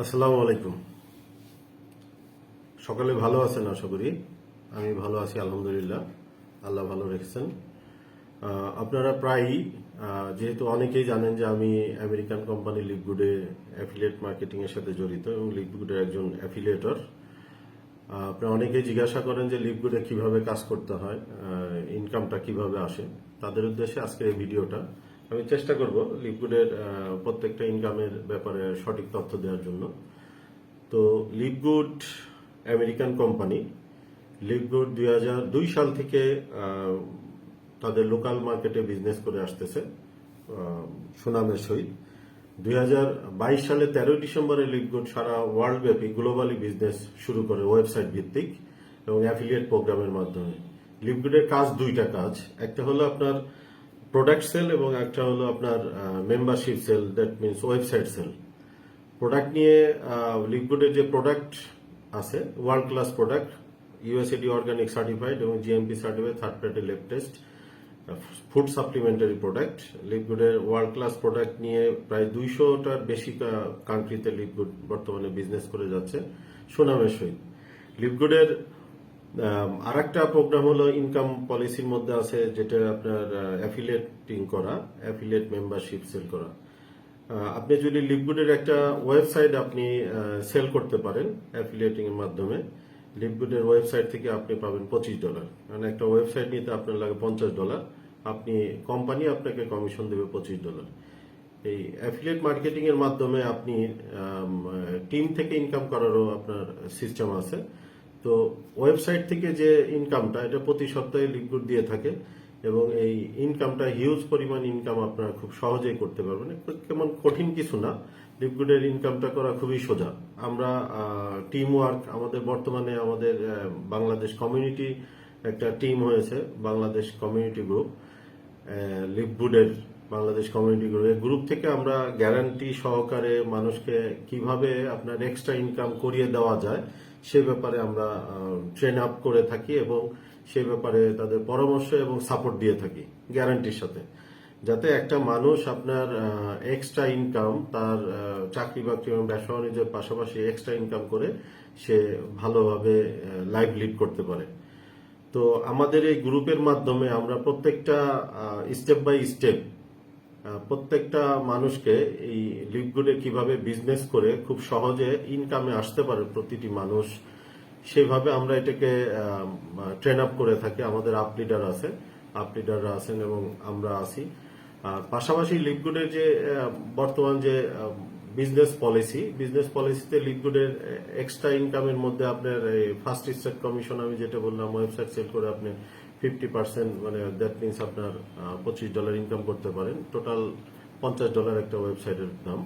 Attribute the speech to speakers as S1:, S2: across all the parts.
S1: আসসালামু আলাইকুম। সকালে ভালো আছেন আশা করি। আমি ভালো আছি, আলহামদুলিল্লাহ। আল্লাহ ভালো রেখেছেন। আপনারা প্রায়ই যেহেতু অনেকেই জানেন যে আমি আমেরিকান কোম্পানি লিপগুডে অ্যাফিলিয়েট মার্কেটিং এর সাথে জড়িত এবং লিপগুডের একজন অ্যাফিলিয়েটর। আপনারা অনেকেই জিজ্ঞাসা করেন যে লিপগুডে কীভাবে কাজ করতে হয় ইনকামটা কীভাবে আসে। তাদের উদ্দেশ্যে আজকের এই ভিডিওটা। আমি চেষ্টা করব লিপগুডের প্রত্যেকটা ইনকামের ব্যাপারে সঠিক তথ্য দেওয়ার জন্য। তো লিপগুড আমেরিকান কোম্পানি, লিপগুড দুই হাজার দুই সাল থেকে তাদের লোকাল মার্কেটে বিজনেস করে আসতেছে সুনামের সহিত। দুই হাজার বাইশ সালে তেরোই ডিসেম্বরে লিপগুড সারা ওয়ার্ল্ড ব্যাপী গ্লোবালি বিজনেস শুরু করে ওয়েবসাইট ভিত্তিক এবং অ্যাফিলিয়েট প্রোগ্রামের মাধ্যমে। লিপগুডের কাজ দুইটা কাজ। একটা হলো আপনার প্রোডাক্ট সেল এবং একটা হলো আপনার membership sale that means website sale product নিয়ে লিকুইডের যে প্রোডাক্ট আছে world class product USDA organic certified এবং GMP certified third party lab test food supplementary product লিকুইডের world class product নিয়ে প্রায় দুইশোটার বেশি কান্ট্রিতে লিকুইড বর্তমানে বিজনেস করে যাচ্ছে, সুনামের সহিত। লিকুইডের আর একটা প্রোগ্রাম হলো ইনকাম পলিসির মধ্যে আছে, যেটা আপনার অ্যাফিলিয়েটিং করা অ্যাফিলিয়েট মেম্বারশিপ সেল করা। আপনি যদি লিপগুডের একটা ওয়েবসাইট আপনি সেল করতে পারেন অ্যাফিলিয়েটিং এর মাধ্যমে লিপগুডের ওয়েবসাইট থেকে আপনি পাবেন পঁচিশ ডলার কারণ একটা ওয়েবসাইট নিতে আপনার লাগে পঞ্চাশ ডলার আপনি কোম্পানি আপনাকে কমিশন দেবে পঁচিশ ডলার এই অ্যাফিলিয়েট মার্কেটিং এর মাধ্যমে আপনি টিম থেকে ইনকাম করারও আপনার সিস্টেম আছে। তো ওয়েবসাইট থেকে যে ইনকামটা এটা প্রতি সপ্তাহে লিকুইড দিয়ে থাকে এবং এই ইনকামটা হিউজ পরিমাণ ইনকাম আপনারা খুব সহজেই করতে পারবেন। কেমন কঠিন কিছু না লিকুইডের ইনকামটা করা খুবই সোজা। আমরা টিম ওয়ার্ক আমাদের বর্তমানে আমাদের বাংলাদেশ কমিউনিটি একটা টিম হয়েছে, বাংলাদেশ কমিউনিটি গ্রুপ লিপগুডের বাংলাদেশ কমিউনিটি গ্রুপ এই গ্রুপ থেকে আমরা গ্যারান্টি সহকারে মানুষকে কীভাবে আপনার এক্সট্রা ইনকাম করিয়ে দেওয়া যায় সে ব্যাপারে আমরা ট্রেন আপ করে থাকি এবং সে ব্যাপারে তাদের পরামর্শ এবং সাপোর্ট দিয়ে থাকি গ্যারান্টির সাথে। যাতে একটা মানুষ আপনার এক্সট্রা ইনকাম তার চাকরি বাকরি এবং ব্যবসা বাণিজ্যের পাশাপাশি এক্সট্রা ইনকাম করে সে ভালোভাবে লাইফ লিড করতে পারে। তো আমাদের এই গ্রুপের মাধ্যমে আমরা প্রত্যেকটা স্টেপ বাই স্টেপ প্রত্যেকটা মানুষকে এই লিপগুডে কীভাবে বিজনেস করে খুব সহজে ইনকামে আসতে পারে প্রতিটি মানুষ, সেভাবে আমরা এটাকে ট্রেন আপ করে থাকি। আমাদের আপ লিডার আছে আপ লিডাররা আছেন এবং আমরা আছি। পাশাপাশি লিপগুডের যে বর্তমান যে বিজনেস পলিসি বিজনেস পলিসিতে লিপগুডের এক্সট্রা ইনকামের মধ্যে আপনার ফার্স্ট স্টেট কমিশন আমি যেটা বললাম ওয়েবসাইট সেল করে আপনি ফিফটি পার্সেন্ট মানে দ্যাট মিনস আপনার পঁচিশ ডলার ইনকাম করতে পারেন। টোটাল পঞ্চাশ ডলার একটা ওয়েবসাইটের দাম।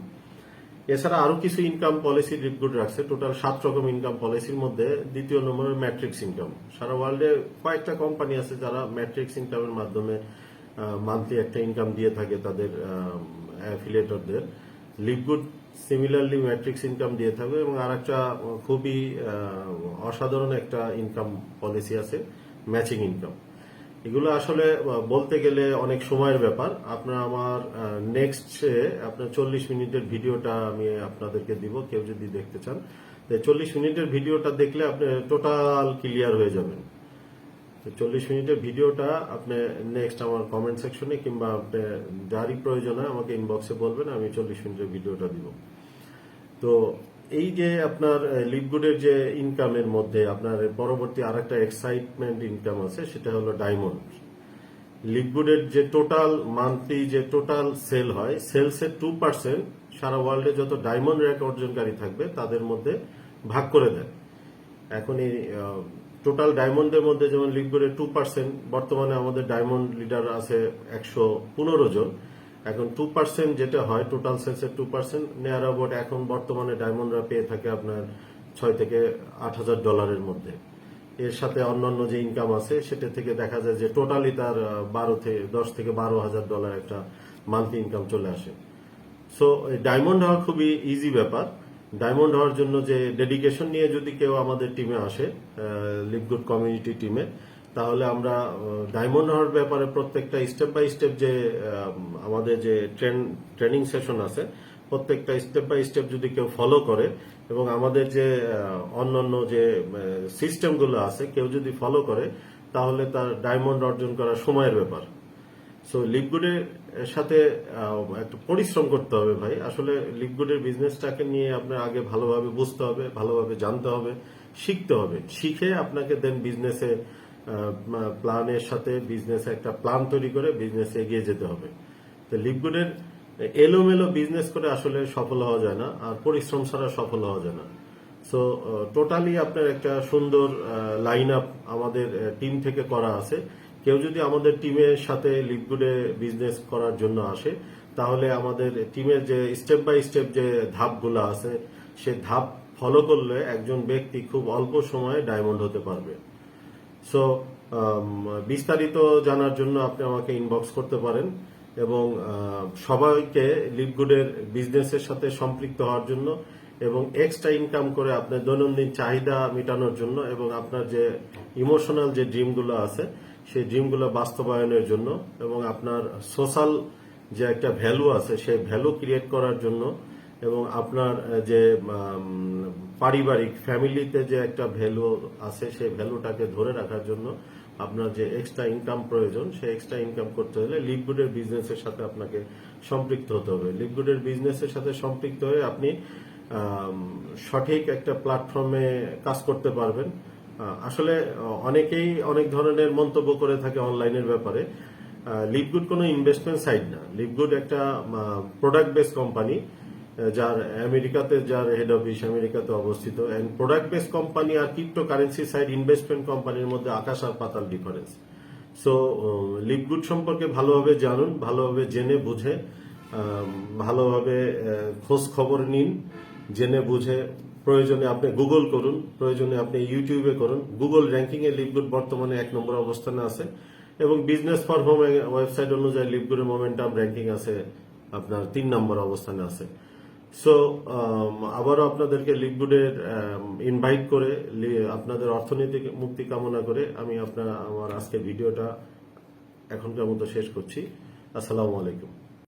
S1: এছাড়া আরও কিছু ইনকাম পলিসি লিপগুড রাখছে। টোটাল সাত রকম ইনকাম পলিসির মধ্যে দ্বিতীয় নম্বরের ম্যাট্রিক্স ইনকাম সারা ওয়ার্ল্ডে কয়েকটা কোম্পানি আছে যারা ম্যাট্রিক্স ইনকামের মাধ্যমে মান্থলি একটা ইনকাম দিয়ে থাকে তাদের অ্যাফিলিয়েটরদের লিপগুড সিমিলারলি ম্যাট্রিক্স ইনকাম দিয়ে থাকবে এবং আর একটা খুবই অসাধারণ একটা ইনকাম পলিসি আছে ম্যাচিং ইনকাম এগুলো আসলে বলতে গেলে অনেক সময়ের ব্যাপার। আপনার আমার নেক্সট আপনার চল্লিশ মিনিটের ভিডিওটা আমি আপনাদেরকে দিব, কেউ যদি দেখতে চান। চল্লিশ মিনিটের ভিডিওটা দেখলে আপনি টোটাল ক্লিয়ার হয়ে যাবেন। চল্লিশ মিনিটের ভিডিওটা আপনি নেক্সট আমার কমেন্ট সেকশনে কিংবা আপনি যারই প্রয়োজন হয় আমাকে ইনবক্সে বলবেন, আমি চল্লিশ মিনিটের ভিডিওটা দিব। তো এই যে আপনার লিপগুডের যে ইনকামের মধ্যে আপনার পরবর্তী আর একটা এক্সাইটমেন্ট ইনকাম আছে, সেটা হলো ডায়মন্ড লিকুইডের যে টোটাল মান্থলি যে টোটাল সেল হয় সেলসের টু পার্সেন্ট সারা ওয়ার্ল্ডে যত ডায়মন্ড র্যাক অর্জনকারী থাকবে, তাদের মধ্যে ভাগ করে দেয় এখন এই টোটাল ডায়মন্ডের মধ্যে যেমন লিকুইডের টু পার্সেন্ট বর্তমানে আমাদের ডায়মন্ড লিডার আছে একশো পনেরো জন। এখন টু পার্সেন্ট যেটা হয় টোটাল সেলসের টু পার্সেন্ট নেয়ার অ্যাবাউট এখন বর্তমানে ডায়মন্ডরা পেয়ে থাকে আপনার ছয় থেকে আট হাজার ডলারের মধ্যে। এর সাথে অন্যান্য যে ইনকাম আছে, সেটা থেকে দেখা যায় যে টোটালি তার বারো থেকে দশ থেকে বারো হাজার ডলার একটা মান্থলি ইনকাম চলে আসে। সো ডায়মন্ড হওয়া খুবই ইজি ব্যাপার। ডায়মন্ড হওয়ার জন্য যে ডেডিকেশন নিয়ে যদি কেউ আমাদের টিমে আসে লিপগুড কমিউনিটি টিমে তাহলে আমরা ডায়মন্ড হওয়ার ব্যাপারে প্রত্যেকটা স্টেপ বাই স্টেপ যে আমাদের যে ট্রেন ট্রেনিং সেশন আছে, প্রত্যেকটা স্টেপ বাই স্টেপ যদি কেউ ফলো করে এবং আমাদের যে অন্যান্য যে সিস্টেমগুলো আছে, কেউ যদি ফলো করে, তাহলে তার ডায়মন্ড অর্জন করা সময়ের ব্যাপার। সো লিপগুডের সাথে একটু পরিশ্রম করতে হবে ভাই। আসলে লিপগুডের বিজনেসটাকে নিয়ে আপনার আগে ভালোভাবে বুঝতে হবে, ভালোভাবে জানতে হবে, শিখতে হবে। শিখে আপনাকে দেন বিজনেসে প্ল্যানের সাথে বিজনেসে একটা প্ল্যান তৈরি করে বিজনেসে এগিয়ে যেতে হবে। তো লিপগুডের এলোমেলো বিজনেস করে আসলে সফল হওয়া যায় না, আর পরিশ্রম ছাড়া সফল হওয়া যায় না। সো টোটালি আপনার একটা সুন্দর লাইন আপ আমাদের টিম থেকে করা আছে। কেউ যদি আমাদের টিমের সাথে লিপগুডে বিজনেস করার জন্য আসে, তাহলে আমাদের টিমের যে স্টেপ বাই স্টেপ যে ধাপগুলো আছে, সে ধাপ ফলো করলে একজন ব্যক্তি খুব অল্প সময়ে ডায়মন্ড হতে পারবে। সো বিস্তারিত জানার জন্য আপনি আমাকে ইনবক্স করতে পারেন এবং সবাইকে লিপগুডের বিজনেসের সাথে সম্পৃক্ত হওয়ার জন্য এবং এক্সট্রা ইনকাম করে আপনার দৈনন্দিন চাহিদা মেটানোর জন্য এবং আপনার যে ইমোশনাল যে ড্রিমগুলো আছে, সেই ড্রিমগুলো বাস্তবায়নের জন্য এবং আপনার সোশ্যাল যে একটা ভ্যালু আছে, সেই ভ্যালু ক্রিয়েট করার জন্য এবং আপনার যে পারিবারিক ফ্যামিলিতে যে একটা ভ্যালু আছে, সেই ভ্যালুটাকে ধরে রাখার জন্য আপনার যে এক্সট্রা ইনকাম প্রয়োজন, সেই এক্সট্রা ইনকাম করতে হলে লিপগুডের বিজনেসের সাথে আপনাকে সম্পৃক্ত হতে হবে। লিপগুডের বিজনেসের সাথে সম্পৃক্ত হয়ে আপনি সঠিক একটা প্ল্যাটফর্মে কাজ করতে পারবেন। আসলে অনেকেই অনেক ধরনের মন্তব্য করে থাকে অনলাইনের ব্যাপারে। লিপগুড কোনো ইনভেস্টমেন্ট সাইট না। লিপগুড একটা প্রোডাক্ট বেস কোম্পানি যার আমেরিকাতে, যার হেড অফিস আমেরিকাতে অবস্থিত। এন্ড প্রোডাক্ট বেস কোম্পানি আর ক্রিপ্টো কারেন্সি সাইড ইনভেস্টমেন্ট কোম্পানির মধ্যে আকাশ আর পাতাল ডিফারেন্স সো লিপগুড সম্পর্কে ভালোভাবে জানুন, ভালোভাবে জেনে বুঝে ভালোভাবে খোঁজ খবর নিন, জেনে বুঝে, প্রয়োজনে আপনি গুগল করুন, প্রয়োজনে আপনি ইউটিউবে করুন। গুগল র্যাঙ্কিং এ লিপগুড বর্তমানে এক নম্বর অবস্থানে আছে। এবং বিজনেস ফর হোম ওয়েবসাইট অনুযায়ী লিপগুডের মোমেন্টাম র্যাঙ্কিং আছে, আপনার তিন নম্বর অবস্থানে আছে। সো আবারও আপনাদেরকে লিপগুডের ইনভাইট করে, লি- আপনাদের অর্থনৈতিক মুক্তি কামনা করে আমি আপনার, আমার আজকে ভিডিওটা এখনকার মতো শেষ করছি। আসসালামু আলাইকুম।